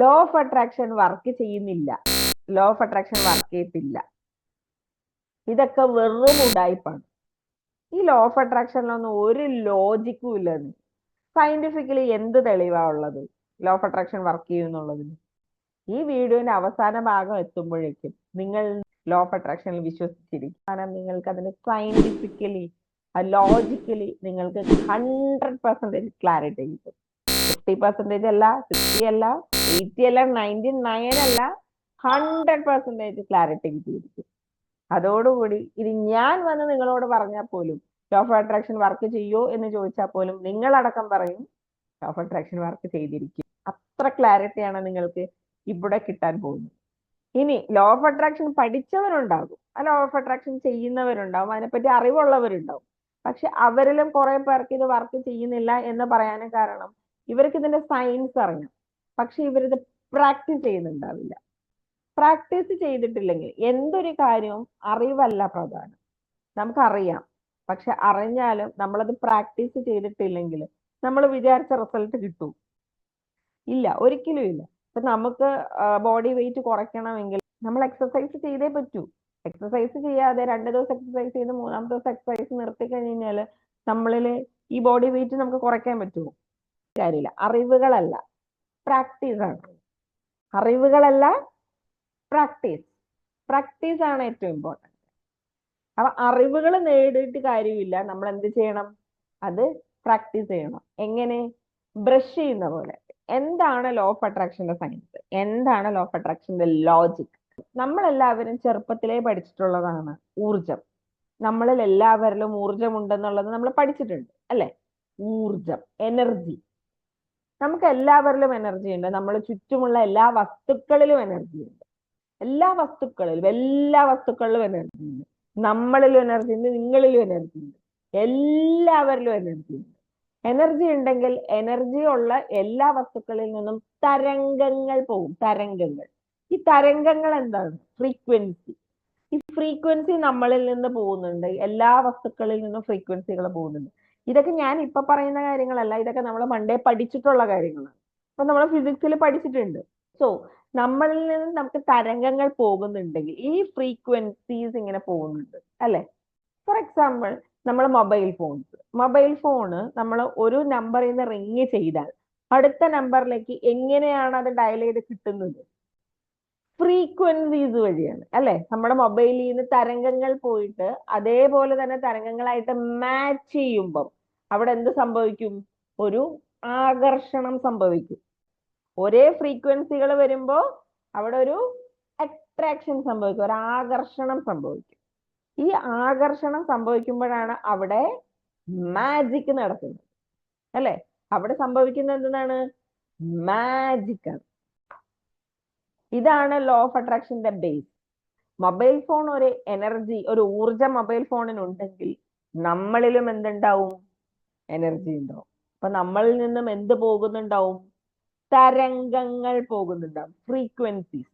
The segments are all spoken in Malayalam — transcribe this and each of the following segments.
ലോ ഓഫ് അട്രാക്ഷൻ വർക്ക് ചെയ്യുന്നില്ല. ലോ ഓഫ് അട്രാക്ഷൻ വർക്ക് ചെയ്യത്തില്ല. ഇതൊക്കെ വെറും ഉടായ്പാണ്. ഈ ലോ ഓഫ് അട്രാക്ഷനിലൊന്നും ഒരു ലോജിക്കും ഇല്ലെന്ന്. സയന്റിഫിക്കലി എന്ത് തെളിവാ ഉള്ളത്? ലോ ഓഫ് അട്രാക്ഷൻ വർക്ക് ചെയ്യുന്നുള്ളതിന് ഈ വീഡിയോന്റെ അവസാന ഭാഗം എത്തുമ്പോഴേക്കും നിങ്ങൾ ലോ ഓഫ് അട്രാക്ഷനിൽ വിശ്വസിച്ചിരിക്കും. കാരണം നിങ്ങൾക്ക് അതിന് സയന്റിഫിക്കലി ലോജിക്കലി നിങ്ങൾക്ക് ഹൺഡ്രഡ് പെർസെന്റേജ് ക്ലാരിറ്റി കിട്ടും. ഫിഫ്റ്റി പെർസെന്റേജ് അല്ല സിക്സ്റ്റി അല്ല അല്ല അല്ല ഹൺഡ്രഡ് പെർസെന്റേജ് ക്ലാരിറ്റി കിട്ടിയിരിക്കും. അതോടുകൂടി ഇത് ഞാൻ വന്ന് നിങ്ങളോട് പറഞ്ഞാൽ പോലും ലോ ഓഫ് അട്രാക്ഷൻ വർക്ക് ചെയ്യോ എന്ന് ചോദിച്ചാൽ പോലും നിങ്ങളടക്കം പറയും ലോ ഓഫ് അട്രാക്ഷൻ വർക്ക് ചെയ്തിരിക്കും. അത്ര ക്ലാരിറ്റിയാണ് നിങ്ങൾക്ക് ഇവിടെ കിട്ടാൻ പോകുന്നത്. ഇനി ലോ ഓഫ് അട്രാക്ഷൻ പഠിച്ചവരുണ്ടാകും. ആ ലോ ഓഫ് അട്രാക്ഷൻ ചെയ്യുന്നവരുണ്ടാവും അതിനെപ്പറ്റി അറിവുള്ളവരുണ്ടാവും പക്ഷെ അവരിലും കുറെ പേർക്ക് ഇത് വർക്ക് ചെയ്യുന്നില്ല എന്ന് പറയാനും കാരണം ഇവർക്ക് ഇതിന്റെ സയൻസ് അറിയാം. പക്ഷെ ഇവരത് പ്രാക്ടീസ് ചെയ്യുന്നുണ്ടാവില്ല. പ്രാക്ടീസ് ചെയ്തിട്ടില്ലെങ്കിൽ എന്തൊരു കാര്യവും അറിവല്ല പ്രധാനം. നമുക്കറിയാം. പക്ഷെ അറിഞ്ഞാലും നമ്മളത് പ്രാക്ടീസ് ചെയ്തിട്ടില്ലെങ്കിൽ നമ്മൾ വിചാരിച്ച റിസൾട്ട് കിട്ടും. ഇല്ല ഒരിക്കലും ഇല്ല. ഇപ്പൊ നമുക്ക് ബോഡി വെയിറ്റ് കുറയ്ക്കണമെങ്കിൽ നമ്മൾ എക്സസൈസ് ചെയ്തേ പറ്റൂ. എക്സസൈസ് ചെയ്യാതെ രണ്ട് ദിവസം എക്സസൈസ് ചെയ്ത് മൂന്നാം ദിവസം എക്സസൈസ് നിർത്തി കഴിഞ്ഞാൽ നമ്മളിൽ ഈ ബോഡി വെയിറ്റ് നമുക്ക് കുറയ്ക്കാൻ പറ്റുമോ കാര്യമില്ല. അറിവുകളല്ല. പ്രാക്ടീസ് ആണ്. അറിവുകളല്ല പ്രാക്ടീസ് പ്രാക്ടീസ് ആണ് ഏറ്റവും ഇമ്പോർട്ടന്റ് അപ്പൊ അറിവുകൾ നേടിയിട്ട് കാര്യമില്ല. നമ്മൾ എന്ത് ചെയ്യണം? അത് പ്രാക്ടീസ് ചെയ്യണം. എങ്ങനെ? ബ്രഷ് ചെയ്യുന്ന പോലെ. എന്താണ് ലോ ഓഫ് അട്രാക്ഷന്റെ സയൻസ് എന്താണ് ലോ ഓഫ് അട്രാക്ഷന്റെ ലോജിക് നമ്മളെല്ലാവരും ചെറുപ്പത്തിലേ പഠിച്ചിട്ടുള്ളതാണ് ഊർജം നമ്മളിൽ എല്ലാവരിലും ഊർജം ഉണ്ടെന്നുള്ളത് നമ്മൾ പഠിച്ചിട്ടുണ്ട് അല്ലെ? ഊർജം എനർജി നമുക്ക് എല്ലാവരിലും എനർജി ഉണ്ട്. നമ്മൾ ചുറ്റുമുള്ള എല്ലാ വസ്തുക്കളിലും എനർജി ഉണ്ട്. എല്ലാ വസ്തുക്കളിലും എല്ലാ വസ്തുക്കളിലും എനർജി ഉണ്ട്. നമ്മളിലും എനർജി ഉണ്ട് നിങ്ങളിലും എനർജി ഉണ്ട്. എല്ലാവരിലും എനർജി ഉണ്ട്. എനർജി ഉണ്ടെങ്കിൽ എനർജി ഉള്ള എല്ലാ വസ്തുക്കളിൽ നിന്നും തരംഗങ്ങൾ പോകും. തരംഗങ്ങൾ. ഈ തരംഗങ്ങൾ എന്താണ്? ഫ്രീക്വൻസി ഈ ഫ്രീക്വൻസി നമ്മളിൽ നിന്ന് പോകുന്നുണ്ട്. എല്ലാ വസ്തുക്കളിൽ നിന്നും ഫ്രീക്വൻസികൾ പോകുന്നുണ്ട്. ഇതൊക്കെ ഞാൻ ഇപ്പൊ പറയുന്ന കാര്യങ്ങളല്ല. ഇതൊക്കെ നമ്മൾ പണ്ടേ പഠിച്ചിട്ടുള്ള കാര്യങ്ങളാണ്. അപ്പൊ നമ്മൾ ഫിസിക്സിൽ പഠിച്ചിട്ടുണ്ട്. സോ നമ്മളിൽ നിന്ന് നമുക്ക് തരംഗങ്ങൾ പോകുന്നുണ്ടെങ്കിൽ ഈ ഫ്രീക്വൻസീസ് ഇങ്ങനെ പോകുന്നുണ്ട്. അല്ലെ? ഫോർ എക്സാമ്പിൾ നമ്മൾ മൊബൈൽ ഫോൺസ് മൊബൈൽ ഫോണ് നമ്മൾ ഒരു നമ്പറിൽ നിന്ന് റിങ് ചെയ്താൽ അടുത്ത നമ്പറിലേക്ക് എങ്ങനെയാണ് അത് ഡയൽ ചെയ്ത് കിട്ടുന്നത്? ഫ്രീക്വൻസീസ് വഴിയാണ്. അല്ലെ? നമ്മുടെ മൊബൈലിൽ നിന്ന് തരംഗങ്ങൾ പോയിട്ട് അതേപോലെ തന്നെ തരംഗങ്ങളായിട്ട് മാച്ച് ചെയ്യുമ്പം അവിടെ എന്ത് സംഭവിക്കും? ഒരു ആകർഷണം സംഭവിക്കും. ഒരേ ഫ്രീക്വൻസികൾ വരുമ്പോൾ അവിടെ ഒരു അട്രാക്ഷൻ സംഭവിക്കും. ഒരു ആകർഷണം സംഭവിക്കും. ഈ ആകർഷണം സംഭവിക്കുമ്പോഴാണ് അവിടെ മാജിക് നടക്കുന്നത്. അല്ലെ? അവിടെ സംഭവിക്കുന്നത് എന്താണ്? മാജിക് ആണ്. ഇതാണ് ലോ ഓഫ് അട്രാക്ഷന്റെ ബേസ് മൊബൈൽ ഫോൺ ഒരു എനർജി ഒരു ഊർജം മൊബൈൽ ഫോണിനുണ്ടെങ്കിൽ നമ്മളിലും എന്തുണ്ടാവും? എനർജി ഉണ്ടാവും. അപ്പൊ നമ്മളിൽ നിന്നും എന്ത് പോകുന്നുണ്ടാവും? തരംഗങ്ങൾ പോകുന്നുണ്ടാവും. ഫ്രീക്വൻസീസ്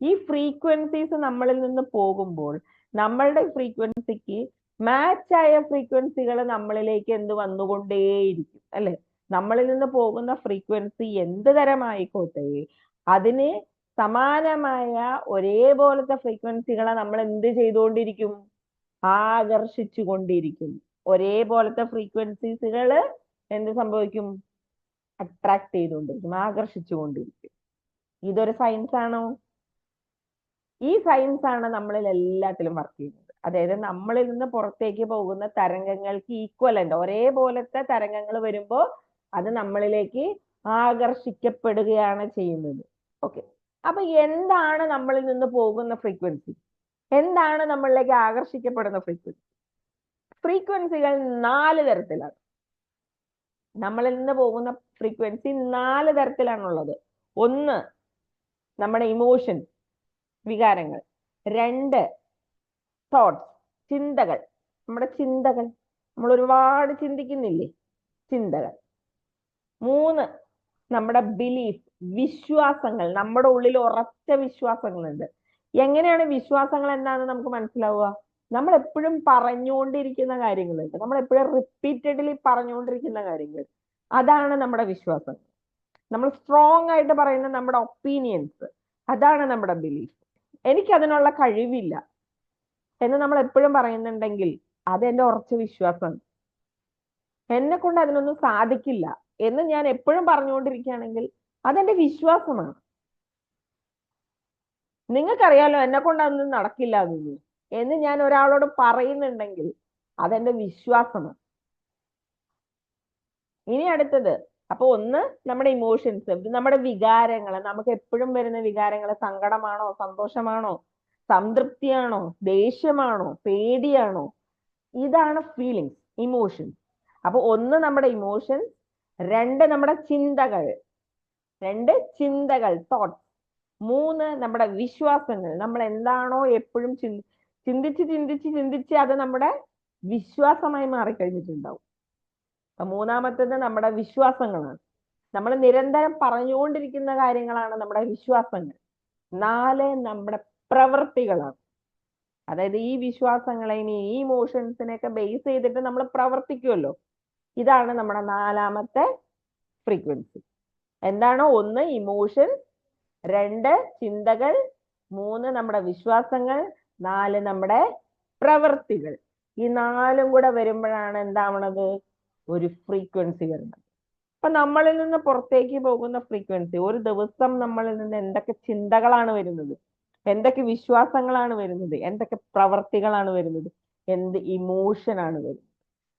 ഈ ഫ്രീക്വൻസീസ് നമ്മളിൽ നിന്ന് പോകുമ്പോൾ നമ്മളുടെ ഫ്രീക്വൻസിക്ക് മാച്ച് ആയ ഫ്രീക്വൻസികൾ നമ്മളിലേക്ക് എന്ത് വന്നുകൊണ്ടേയിരിക്കും. അല്ലെ? നമ്മളിൽ നിന്ന് പോകുന്ന ഫ്രീക്വൻസി എന്ത് തരമായിക്കോട്ടെ അതിന് സമാനമായ ഒരേപോലത്തെ ഫ്രീക്വൻസികളെ നമ്മൾ എന്ത് ചെയ്തുകൊണ്ടിരിക്കും? ആകർഷിച്ചു കൊണ്ടിരിക്കും ഒരേപോലത്തെ ഫ്രീക്വൻസീസുകൾ എന്ത് സംഭവിക്കും? അട്രാക്ട് ചെയ്തുകൊണ്ടിരിക്കും ആകർഷിച്ചു കൊണ്ടിരിക്കും ഇതൊരു സയൻസ് ആണോ? ഈ സയൻസ് ആണ് നമ്മളിൽ എല്ലാത്തിലും വർക്ക് ചെയ്യുന്നത്. അതായത് നമ്മളിൽ നിന്ന് പുറത്തേക്ക് പോകുന്ന തരംഗങ്ങൾക്ക് ഈക്വലന്റ് ഒരേപോലത്തെ തരംഗങ്ങൾ വരുമ്പോൾ അത് നമ്മളിലേക്ക് ആകർഷിക്കപ്പെടുകയാണ് ചെയ്യുന്നത്. ഓക്കെ അപ്പൊ എന്താണ് നമ്മളിൽ നിന്ന് പോകുന്ന ഫ്രീക്വൻസി എന്താണ് നമ്മളിലേക്ക് ആകർഷിക്കപ്പെടുന്ന ഫ്രീക്വൻസി ഫ്രീക്വൻസികൾ നാല് തരത്തിലാണ്. നമ്മളിൽ നിന്ന് പോകുന്ന ഫ്രീക്വൻസി നാല് തരത്തിലാണുള്ളത്. ഒന്ന് നമ്മുടെ ഇമോഷൻ വികാരങ്ങൾ. രണ്ട് തോട്ട്സ് ചിന്തകൾ. നമ്മുടെ ചിന്തകൾ. നമ്മൾ ഒരുപാട് ചിന്തിക്കുന്നില്ലേ? ചിന്തകൾ. മൂന്ന് നമ്മുടെ ബിലീഫ് വിശ്വാസങ്ങൾ നമ്മുടെ ഉള്ളിൽ ഉറച്ച വിശ്വാസങ്ങളുണ്ട്. എങ്ങനെയാണ് വിശ്വാസങ്ങൾ എന്താണെന്ന് നമുക്ക് മനസ്സിലാവുക? നമ്മൾ എപ്പോഴും പറഞ്ഞുകൊണ്ടിരിക്കുന്ന കാര്യങ്ങളുണ്ട്. നമ്മൾ എപ്പോഴും റിപ്പീറ്റഡ്ലി പറഞ്ഞുകൊണ്ടിരിക്കുന്ന കാര്യങ്ങൾ. അതാണ് നമ്മുടെ വിശ്വാസം. നമ്മൾ സ്ട്രോങ് ആയിട്ട് പറയുന്ന നമ്മുടെ ഒപ്പീനിയൻസ് അതാണ് നമ്മുടെ ബിലീഫ് എനിക്ക് അതിനുള്ള കഴിവില്ല എന്ന് നമ്മൾ എപ്പോഴും പറയുന്നുണ്ടെങ്കിൽ അത് എന്റെ ഉറച്ച വിശ്വാസം. എന്നെ കൊണ്ട് അതിനൊന്നും സാധിക്കില്ല. എന്ന് ഞാൻ എപ്പോഴും പറഞ്ഞുകൊണ്ടിരിക്കുകയാണെങ്കിൽ അതെന്റെ വിശ്വാസമാണ്. നിങ്ങൾക്കറിയാലോ എന്നെ കൊണ്ട് അതൊന്നും നടക്കില്ല എന്ന്. എന്ന് ഞാൻ ഒരാളോട് പറയുന്നുണ്ടെങ്കിൽ അതെന്റെ വിശ്വാസമാണ്. ഇനി അടുത്തത്. അപ്പൊ ഒന്ന് നമ്മുടെ ഇമോഷൻസ് നമ്മുടെ വികാരങ്ങൾ. നമുക്ക് എപ്പോഴും വരുന്ന വികാരങ്ങൾ സങ്കടമാണോ സന്തോഷമാണോ സംതൃപ്തിയാണോ ദേഷ്യമാണോ പേടിയാണോ? ഇതാണ് ഫീലിങ്സ് ഇമോഷൻസ് അപ്പൊ ഒന്ന് നമ്മുടെ ഇമോഷൻസ് രണ്ട് നമ്മുടെ ചിന്തകൾ രണ്ട് ചിന്തകൾ തോട്ട്സ് മൂന്ന് നമ്മുടെ വിശ്വാസങ്ങൾ. നമ്മൾ എന്താണോ എപ്പോഴും ചിന്തിച്ച് ചിന്തിച്ച് ചിന്തിച്ച് അത് നമ്മുടെ വിശ്വാസമായി മാറിക്കഴിഞ്ഞിട്ടുണ്ടാവും. അപ്പൊ മൂന്നാമത്തേത് നമ്മുടെ വിശ്വാസങ്ങളാണ്. നമ്മൾ നിരന്തരം പറഞ്ഞുകൊണ്ടിരിക്കുന്ന കാര്യങ്ങളാണ് നമ്മുടെ വിശ്വാസങ്ങൾ. നാല് നമ്മുടെ പ്രവൃത്തികളാണ് അതായത് ഈ വിശ്വാസങ്ങളെയും ഈ ഇമോഷൻസിനെയൊക്കെ ബേസ് ചെയ്തിട്ട് നമ്മൾ പ്രവർത്തിക്കുമല്ലോ ഇതാണ് നമ്മുടെ നാലാമത്തെ ഫ്രീക്വൻസി എന്താണ്? ഒന്ന് ഇമോഷൻ രണ്ട് ചിന്തകൾ മൂന്ന് നമ്മുടെ വിശ്വാസങ്ങൾ നാല് നമ്മുടെ പ്രവൃത്തികൾ ഈ നാലും കൂടെ വരുമ്പോഴാണ് എന്താവണത്? ഒരു ഫ്രീക്വൻസി വരുന്നത്. അപ്പൊ നമ്മളിൽ നിന്ന് പുറത്തേക്ക് പോകുന്ന ഫ്രീക്വൻസി ഒരു ദിവസം നമ്മളിൽ നിന്ന് എന്തൊക്കെ ചിന്തകളാണ് വരുന്നത്? എന്തൊക്കെ വിശ്വാസങ്ങളാണ് വരുന്നത്? എന്തൊക്കെ പ്രവർത്തികളാണ് വരുന്നത്? എന്ത് ഇമോഷനാണ് വരുന്നത്?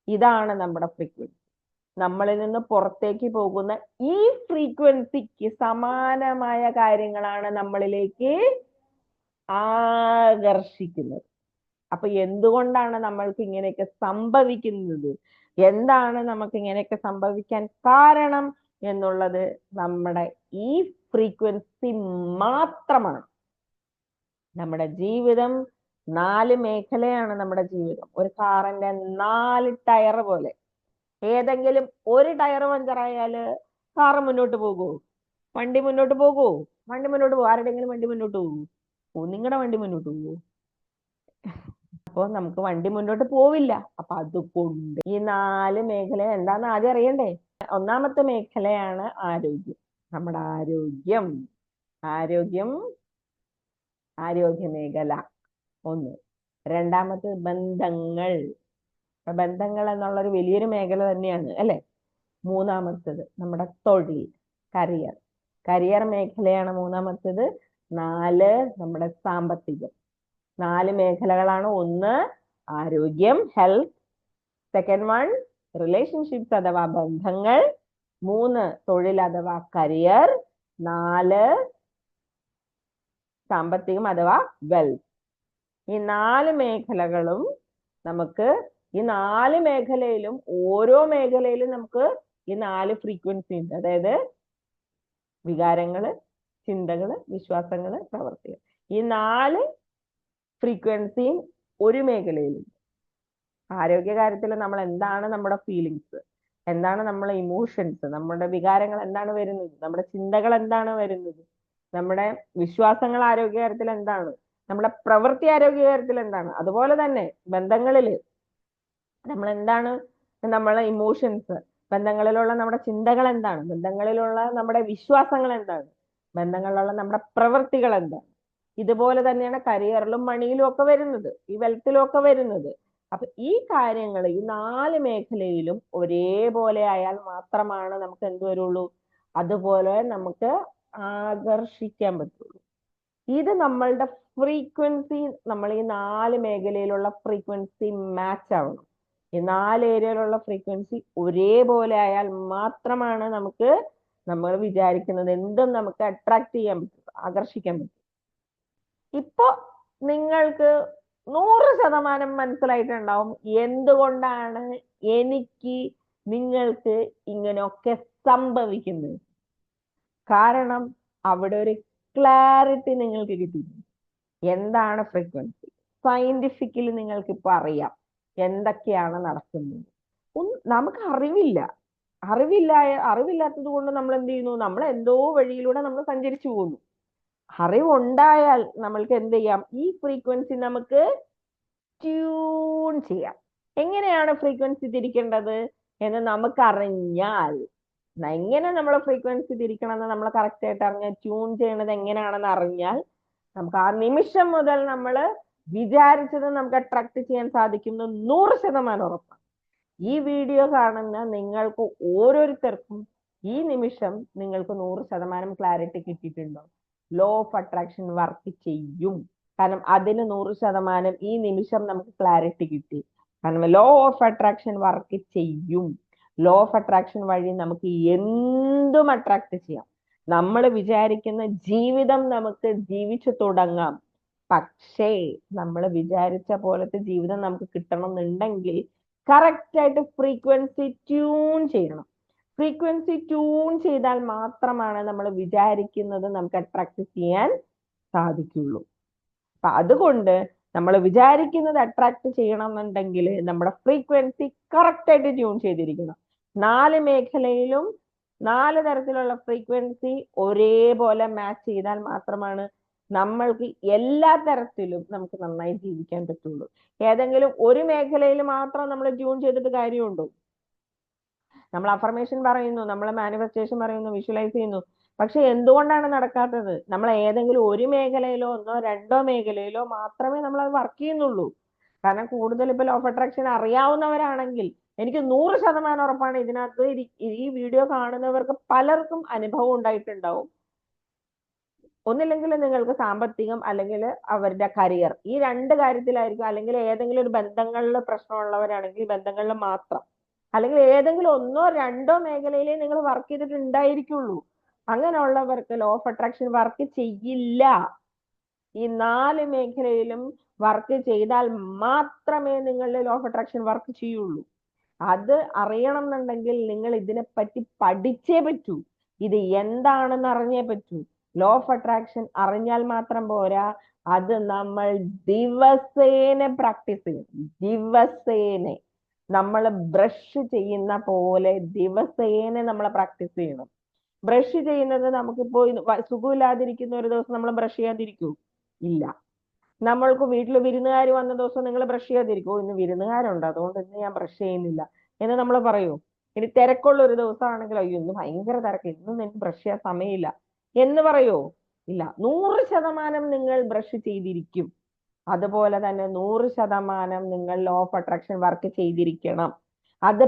ഇതാണ് നമ്മുടെ ഫ്രീക്വൻസി നമ്മളിൽ നിന്ന് പുറത്തേക്ക് പോകുന്ന ഈ ഫ്രീക്വൻസിക്ക് സമാനമായ കാര്യങ്ങളാണ് നമ്മളിലേക്ക് ആകർഷിക്കുന്നത്. അപ്പൊ എന്തുകൊണ്ടാണ് നമ്മൾക്ക് ഇങ്ങനെയൊക്കെ സംഭവിക്കുന്നത്? എന്താണ് നമുക്ക് ഇങ്ങനെയൊക്കെ സംഭവിക്കാൻ കാരണം എന്നുള്ളത് നമ്മുടെ ഈ ഫ്രീക്വൻസി മാത്രമാണ്. നമ്മുടെ ജീവിതം നാല് മേഖലയാണ് നമ്മുടെ ജീവിതം. ഒരു കാറിന്റെ നാല് ടയർ പോലെ. ഏതെങ്കിലും ഒരു ടയർ പഞ്ചറായാൽ കാറ് മുന്നോട്ട് പോകുമോ വണ്ടി മുന്നോട്ട് പോകുമോ വണ്ടി മുന്നോട്ട് പോകും ആരുടെങ്കിലും വണ്ടി മുന്നോട്ട് പോകുമോ ഓ നിങ്ങളുടെ വണ്ടി മുന്നോട്ട് പോകുമോ അപ്പോൾ നമുക്ക് വണ്ടി മുന്നോട്ട് പോവില്ല. അപ്പൊ അതുകൊണ്ട് ഈ നാല് മേഖല എന്താന്ന് ആദ്യം അറിയണ്ടേ? ഒന്നാമത്തെ മേഖലയാണ് ആരോഗ്യം. നമ്മുടെ ആരോഗ്യം. ആരോഗ്യം. ആരോഗ്യ മേഖല. ഒന്ന്. രണ്ടാമത്തെ ബന്ധങ്ങൾ. ബന്ധങ്ങൾ എന്നുള്ളൊരു വലിയൊരു മേഖല തന്നെയാണ് അല്ലെ? മൂന്നാമത്തത് നമ്മുടെ തൊഴിൽ കരിയർ. കരിയർ മേഖലയാണ് മൂന്നാമത്തത്. നാല് നമ്മുടെ സാമ്പത്തികം. നാല് മേഖലകളാണ്. ഒന്ന് ആരോഗ്യം ഹെൽത്ത്. സെക്കൻഡ് വൺ റിലേഷൻഷിപ്സ് അഥവാ ബന്ധങ്ങൾ. മൂന്ന് തൊഴിൽ അഥവാ കരിയർ. നാല് സാമ്പത്തികം അഥവാ വെൽത്ത്. ഈ നാല് മേഖലകളും നമുക്ക് ഈ നാല് മേഖലയിലും ഓരോ മേഖലയിലും നമുക്ക് ഈ നാല് ഫ്രീക്വൻസി ഉണ്ട്. അതായത് വികാരങ്ങൾ ചിന്തകൾ വിശ്വാസങ്ങൾ പ്രവർത്തികൾ ഈ നാല് ഫ്രീക്വൻസിയും ഒരു മേഖലയിലുണ്ട്. ആരോഗ്യകാര്യത്തിൽ നമ്മൾ എന്താണ് നമ്മുടെ ഫീലിങ്സ് എന്താണ് നമ്മളെ ഇമോഷൻസ് നമ്മുടെ വികാരങ്ങൾ എന്താണ് വരുന്നത്? നമ്മുടെ ചിന്തകൾ എന്താണ് വരുന്നത്? നമ്മുടെ വിശ്വാസങ്ങൾ ആരോഗ്യകാര്യത്തിൽ എന്താണ് നമ്മുടെ പ്രവൃത്തി ആരോഗ്യകാര്യത്തിൽ എന്താണ്? അതുപോലെ തന്നെ ബന്ധങ്ങളിൽ നമ്മൾ എന്താണ് നമ്മളെ ഇമോഷൻസ് ബന്ധങ്ങളിലുള്ള നമ്മുടെ ചിന്തകൾ എന്താണ് ബന്ധങ്ങളിലുള്ള നമ്മുടെ വിശ്വാസങ്ങൾ എന്താണ് ബന്ധങ്ങളിലുള്ള നമ്മുടെ പ്രവൃത്തികൾ എന്താണ് ഇതുപോലെ തന്നെയാണ് കരിയറിലും മണിയിലും ഒക്കെ വരുന്നത്. ഈ വെൽത്തിലും ഒക്കെ വരുന്നത്. അപ്പൊ ഈ കാര്യങ്ങൾ ഈ നാല് മേഖലയിലും ഒരേപോലെ ആയാൽ മാത്രമാണ് നമുക്ക് എന്ത് വരുള്ളൂ? അതുപോലെ നമുക്ക് ആകർഷിക്കാൻ പറ്റുള്ളൂ. ഇത് നമ്മളുടെ ഫ്രീക്വൻസി നമ്മൾ ഈ നാല് മേഖലയിലുള്ള ഫ്രീക്വൻസി മാച്ച് ആവണം. ഈ നാല് ഏരിയയിലുള്ള ഫ്രീക്വൻസി ഒരേപോലെ ആയാൽ മാത്രമാണ് നമുക്ക് നമ്മൾ വിചാരിക്കുന്നത് എന്തും നമുക്ക് അട്രാക്ട് ചെയ്യാൻ പറ്റും ആകർഷിക്കാൻ പറ്റും. ഇപ്പോ നിങ്ങൾക്ക് നൂറ് ശതമാനം മനസ്സിലായിട്ടുണ്ടാവും എന്തുകൊണ്ടാണ് എനിക്ക് നിങ്ങൾക്ക് ഇങ്ങനെയൊക്കെ സംഭവിക്കുന്നത്. കാരണം അവിടെ ഒരു ക്ലാരിറ്റി നിങ്ങൾക്ക് കിട്ടി. എന്താണ് ഫ്രീക്വൻസി സയന്റിഫിക്കലി നിങ്ങൾക്ക് ഇപ്പൊ അറിയാം എന്തൊക്കെയാണ് നടക്കുന്നത്. നമുക്ക് അറിവില്ല. അറിവില്ല അറിവില്ലാത്തത് കൊണ്ട് നമ്മൾ എന്ത് ചെയ്യുന്നു? നമ്മൾ എന്തോ വഴിയിലൂടെ നമ്മൾ സഞ്ചരിച്ചു പോകുന്നു. അറിവുണ്ടായാൽ നമ്മൾക്ക് എന്ത് ചെയ്യാം? ഈ ഫ്രീക്വൻസി നമുക്ക് ട്യൂൺ ചെയ്യാം. എങ്ങനെയാണ് ഫ്രീക്വൻസി തിരിക്കേണ്ടത് എന്ന് നമുക്കറിഞ്ഞാൽ എങ്ങനെ നമ്മൾ ഫ്രീക്വൻസി തിരിക്കണം എന്ന് നമ്മൾ കറക്റ്റ് ആയിട്ട് അറിഞ്ഞാൽ ട്യൂൺ ചെയ്യണത് എങ്ങനെയാണെന്ന് അറിഞ്ഞാൽ നമുക്ക് ആ നിമിഷം മുതൽ നമ്മൾ വിചാരിച്ചത് നമുക്ക് അട്രാക്ട് ചെയ്യാൻ സാധിക്കുന്നത് നൂറ് ശതമാനം ഉറപ്പാണ്. ഈ വീഡിയോ കാണുന്ന നിങ്ങൾക്ക് ഓരോരുത്തർക്കും ഈ നിമിഷം നിങ്ങൾക്ക് നൂറ് ശതമാനം ക്ലാരിറ്റി കിട്ടിയിട്ടുണ്ടോ? ലോ ഓഫ് അട്രാക്ഷൻ വർക്ക് ചെയ്യും. കാരണം അതിന് നൂറ് ശതമാനം ഈ നിമിഷം നമുക്ക് ക്ലാരിറ്റി കിട്ടി. കാരണം ലോ ഓഫ് അട്രാക്ഷൻ വർക്ക് ചെയ്യും. ലോ ഓഫ് അട്രാക്ഷൻ വഴി നമുക്ക് എന്തും അട്രാക്ട് ചെയ്യാം. നമ്മൾ വിചാരിക്കുന്ന ജീവിതം നമുക്ക് ജീവിച്ചു തുടങ്ങാം. പക്ഷേ നമ്മൾ വിചാരിച്ച പോലത്തെ ജീവിതം നമുക്ക് കിട്ടണമെന്നുണ്ടെങ്കിൽ കറക്റ്റ് ആയിട്ട് ഫ്രീക്വൻസി ട്യൂൺ ചെയ്യണം. ഫ്രീക്വൻസി ട്യൂൺ ചെയ്താൽ മാത്രമാണ് നമ്മൾ വിചാരിക്കുന്നത് നമുക്ക് അട്രാക്ട് ചെയ്യാൻ സാധിക്കുള്ളൂ അപ്പൊ അതുകൊണ്ട് നമ്മൾ വിചാരിക്കുന്നത് അട്രാക്ട് ചെയ്യണം എന്നുണ്ടെങ്കിൽ നമ്മുടെ ഫ്രീക്വൻസി കറക്റ്റ് ആയിട്ട് ട്യൂൺ ചെയ്തിരിക്കണം. നാല് മേഖലയിലും നാല് തരത്തിലുള്ള ഫ്രീക്വൻസി ഒരേപോലെ മാച്ച് ചെയ്താൽ മാത്രമാണ് നമ്മൾക്ക് എല്ലാ തരത്തിലും നമുക്ക് നന്നായി ജീവിക്കാൻ പറ്റുള്ളൂ. ഏതെങ്കിലും ഒരു മേഖലയിൽ മാത്രം നമ്മൾ ട്യൂൺ ചെയ്തിട്ട് കാര്യമുണ്ടോ? നമ്മൾ അഫർമേഷൻ പറയുന്നു നമ്മൾ മാനിഫെസ്റ്റേഷൻ പറയുന്നു വിഷ്വലൈസ് ചെയ്യുന്നു. പക്ഷെ എന്തുകൊണ്ടാണ് നടക്കാത്തത്? നമ്മൾ ഏതെങ്കിലും ഒരു മേഖലയിലോ ഒന്നോ രണ്ടോ മേഖലയിലോ മാത്രമേ നമ്മൾ അത് വർക്ക് ചെയ്യുന്നുള്ളൂ. കാരണം കൂടുതൽ ഇപ്പൊ ലോ ഓഫ് അട്രാക്ഷൻ അറിയാവുന്നവരാണെങ്കിൽ എനിക്ക് നൂറ് ശതമാനം ഉറപ്പാണ് ഇതിനകത്ത് ഈ വീഡിയോ കാണുന്നവർക്ക് പലർക്കും അനുഭവം ഉണ്ടായിട്ടുണ്ടാവും. ഒന്നില്ലെങ്കിൽ നിങ്ങൾക്ക് സാമ്പത്തികം അല്ലെങ്കിൽ അവരുടെ കരിയർ ഈ രണ്ട് കാര്യത്തിലായിരിക്കും. അല്ലെങ്കിൽ ഏതെങ്കിലും ഒരു ബന്ധങ്ങളിൽ പ്രശ്നമുള്ളവരാണെങ്കിൽ ബന്ധങ്ങളിൽ മാത്രം. അല്ലെങ്കിൽ ഏതെങ്കിലും ഒന്നോ രണ്ടോ മേഖലയിലേ നിങ്ങൾ വർക്ക് ചെയ്തിട്ടുണ്ടായിരിക്കുള്ളൂ. അങ്ങനെയുള്ളവർക്ക് ലോ ഓഫ് അട്രാക്ഷൻ വർക്ക് ചെയ്യില്ല. ഈ നാല് മേഖലയിലും വർക്ക് ചെയ്താൽ മാത്രമേ നിങ്ങളുടെ ലോ ഓഫ് അട്രാക്ഷൻ വർക്ക് ചെയ്യുള്ളൂ. അത് അറിയണം എന്നുണ്ടെങ്കിൽ നിങ്ങൾ ഇതിനെപ്പറ്റി പഠിച്ചേ പറ്റൂ. ഇത് എന്താണെന്ന് അറിഞ്ഞേ പറ്റൂ. ലോ ഓഫ് അട്രാക്ഷൻ അറിഞ്ഞാൽ മാത്രം പോരാ. അത് നമ്മൾ ദിവസേന പ്രാക്ടീസ് ചെയ്യണം ദിവസേന. നമ്മൾ ബ്രഷ് ചെയ്യുന്ന പോലെ ദിവസേന നമ്മൾ പ്രാക്ടീസ് ചെയ്യണം. ബ്രഷ് ചെയ്യുന്നത് നമുക്കിപ്പോ സുഖമില്ലാതിരിക്കുന്ന ഒരു ദിവസം നമ്മൾ ബ്രഷ് ചെയ്യാതിരിക്കൂ. ഇല്ല. നമ്മൾക്ക് വീട്ടിൽ വിരുന്നുകാർ വന്ന ദിവസം നിങ്ങൾ ബ്രഷ് ചെയ്യാതിരിക്കുമോ ഇന്ന് വിരുന്നുകാരുണ്ട്. അതുകൊണ്ട് ഇന്ന് ഞാൻ ബ്രഷ് ചെയ്യുന്നില്ല. എന്ന് നമ്മൾ പറയൂ. ഇനി തിരക്കുള്ള ഒരു ദിവസമാണെങ്കിൽ അയ്യോ ഇന്ന് ഭയങ്കര തിരക്ക്. ഇന്നും എനിക്ക് ബ്രഷ് ചെയ്യാൻ സമയമില്ല. എന്ന് പറയോ? ഇല്ല. നൂറ് ശതമാനം നിങ്ങൾ ബ്രഷ് ചെയ്തിരിക്കും. അതുപോലെ തന്നെ നൂറ് ശതമാനം നിങ്ങൾ ലോ ഓഫ് അട്രാക്ഷൻ വർക്ക് ചെയ്തിരിക്കണം. അത്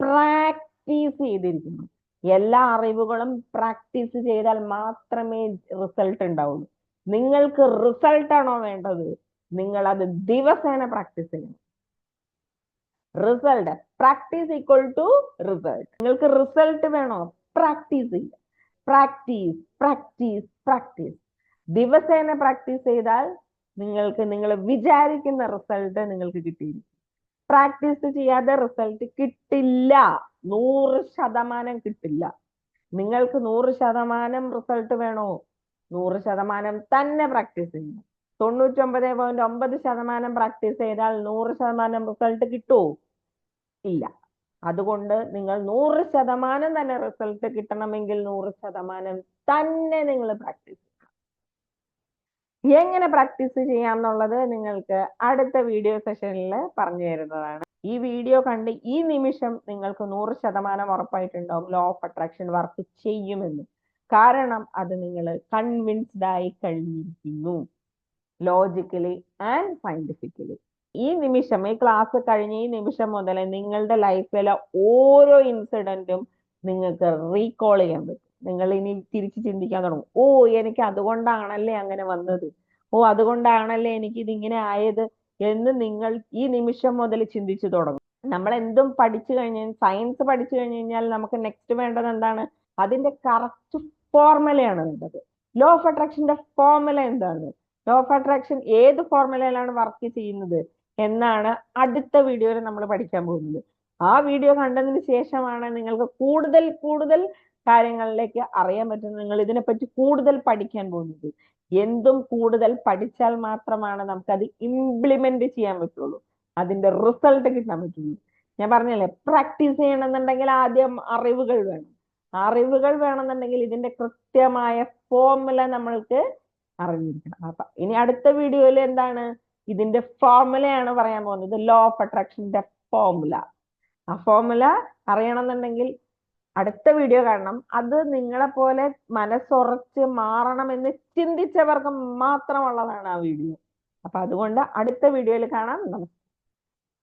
പ്രാക്ടീസ് ചെയ്തിരിക്കണം. എല്ലാ അറിവുകളും പ്രാക്ടീസ് ചെയ്താൽ മാത്രമേ റിസൾട്ട് ഉണ്ടാവുള്ളൂ. നിങ്ങൾക്ക് റിസൾട്ട് ആണോ വേണ്ടത്? നിങ്ങൾ അത് ദിവസേന പ്രാക്ടീസ് ചെയ്യണം. Result practice equal to result നിങ്ങൾക്ക് റിസൾട്ട് വേണോ? പ്രാക്ടീസ് ചെയ്യുക പ്രാക്ടീസ് പ്രാക്ടീസ് പ്രാക്ടീസ് ദിവസേന പ്രാക്ടീസ് ചെയ്താൽ നിങ്ങൾക്ക് നിങ്ങൾ വിചാരിക്കുന്ന റിസൾട്ട് നിങ്ങൾക്ക് കിട്ടിയിരിക്കും. പ്രാക്ടീസ് ചെയ്യാതെ റിസൾട്ട് കിട്ടില്ല. നൂറ് ശതമാനം കിട്ടില്ല. നിങ്ങൾക്ക് നൂറ് ശതമാനം റിസൾട്ട് വേണോ? നൂറ് ശതമാനം തന്നെ പ്രാക്ടീസ് ചെയ്യണം. തൊണ്ണൂറ്റൊമ്പത് പോയിന്റ് ഒമ്പത് ശതമാനം പ്രാക്ടീസ് ചെയ്താൽ നൂറ് ശതമാനം റിസൾട്ട് കിട്ടുമോ ഇല്ല. അതുകൊണ്ട് നിങ്ങൾ നൂറ് ശതമാനം തന്നെ റിസൾട്ട് കിട്ടണമെങ്കിൽ നൂറ് ശതമാനം തന്നെ നിങ്ങൾ പ്രാക്ടീസ് എങ്ങനെ പ്രാക്ടീസ് ചെയ്യാം എന്നുള്ളത് നിങ്ങൾക്ക് അടുത്ത വീഡിയോ സെഷനിൽ പറഞ്ഞു തരുന്നതാണ്. ഈ വീഡിയോ കണ്ട് ഈ നിമിഷം നിങ്ങൾക്ക് നൂറ് ശതമാനം ഉറപ്പായിട്ടുണ്ടാവും. ലോ ഓഫ് അട്രാക്ഷൻ വർക്ക് ചെയ്യുമെന്ന്. കാരണം അത് നിങ്ങൾ കൺവിൻസ്ഡ് ആയി കഴിഞ്ഞിരിക്കുന്നു. ലോജിക്കലി ആൻഡ് സയന്റിഫിക്കലി ഈ നിമിഷം ഈ ക്ലാസ് കഴിഞ്ഞ ഈ നിമിഷം മുതൽ നിങ്ങളുടെ ലൈഫിലെ ഓരോ ഇൻസിഡന്റും നിങ്ങൾക്ക് റീകോൾ ചെയ്യാൻ പറ്റും. നിങ്ങൾ ഇനി തിരിച്ച് ചിന്തിക്കാൻ തുടങ്ങും. ഓ എനിക്ക് അതുകൊണ്ടാണല്ലേ അങ്ങനെ വന്നത്? ഓ അതുകൊണ്ടാണല്ലേ എനിക്ക് ഇതിങ്ങനെ ആയത്? എന്ന് നിങ്ങൾ ഈ നിമിഷം മുതൽ ചിന്തിച്ചു തുടങ്ങും. നമ്മൾ എന്തും പഠിച്ചു കഴിഞ്ഞാൽ സയൻസ് പഠിച്ചു കഴിഞ്ഞു കഴിഞ്ഞാൽ നമുക്ക് നെക്സ്റ്റ് വേണ്ടത് എന്താണ്? അതിന്റെ കറക്റ്റ് ഫോർമുലയാണ് വേണ്ടത്. ലോ ഓഫ് അട്രാക്ഷന്റെ ഫോർമുല എന്താണ്? ലോ ഓഫ് അട്രാക്ഷൻ ഏത് ഫോർമുലയിലാണ് വർക്ക് ചെയ്യുന്നത്? എന്നാണ് അടുത്ത വീഡിയോയിൽ നമ്മൾ പഠിക്കാൻ പോകുന്നത്. ആ വീഡിയോ കണ്ടതിന് ശേഷമാണ് നിങ്ങൾക്ക് കൂടുതൽ കൂടുതൽ കാര്യങ്ങളിലേക്ക് അറിയാൻ പറ്റുന്നത്. നിങ്ങൾ ഇതിനെപ്പറ്റി കൂടുതൽ പഠിക്കാൻ പോകുന്നത്. എന്തും കൂടുതൽ പഠിച്ചാൽ മാത്രമാണ് നമുക്കത് ഇംപ്ലിമെന്റ് ചെയ്യാൻ പറ്റുള്ളൂ. അതിന്റെ റിസൾട്ട് കിട്ടാൻ പറ്റുള്ളൂ. ഞാൻ പറഞ്ഞല്ലേ പ്രാക്ടീസ് ചെയ്യണമെന്നുണ്ടെങ്കിൽ ആദ്യം അറിവുകൾ വേണം. അറിവുകൾ വേണമെന്നുണ്ടെങ്കിൽ ഇതിന്റെ കൃത്യമായ ഫോർമുല നമ്മൾക്ക് അറിഞ്ഞിരിക്കണം. അപ്പൊ ഇനി അടുത്ത വീഡിയോയിൽ എന്താണ്? ഇതിന്റെ ഫോർമുലയാണ് പറയാൻ പോകുന്നത്. ലോ ഓഫ് അട്രാക്ഷന്റെ ഫോർമുല ആ ഫോർമുല അറിയണമെന്നുണ്ടെങ്കിൽ അടുത്ത വീഡിയോ കാണണം. അത് നിങ്ങളെ പോലെ മനസ്സുറച്ച് മാറണമെന്ന് ചിന്തിച്ചവർക്ക് മാത്രമുള്ളതാണ് ആ വീഡിയോ അപ്പൊ അതുകൊണ്ട് അടുത്ത വീഡിയോയിൽ കാണാം. നമസ്കാരം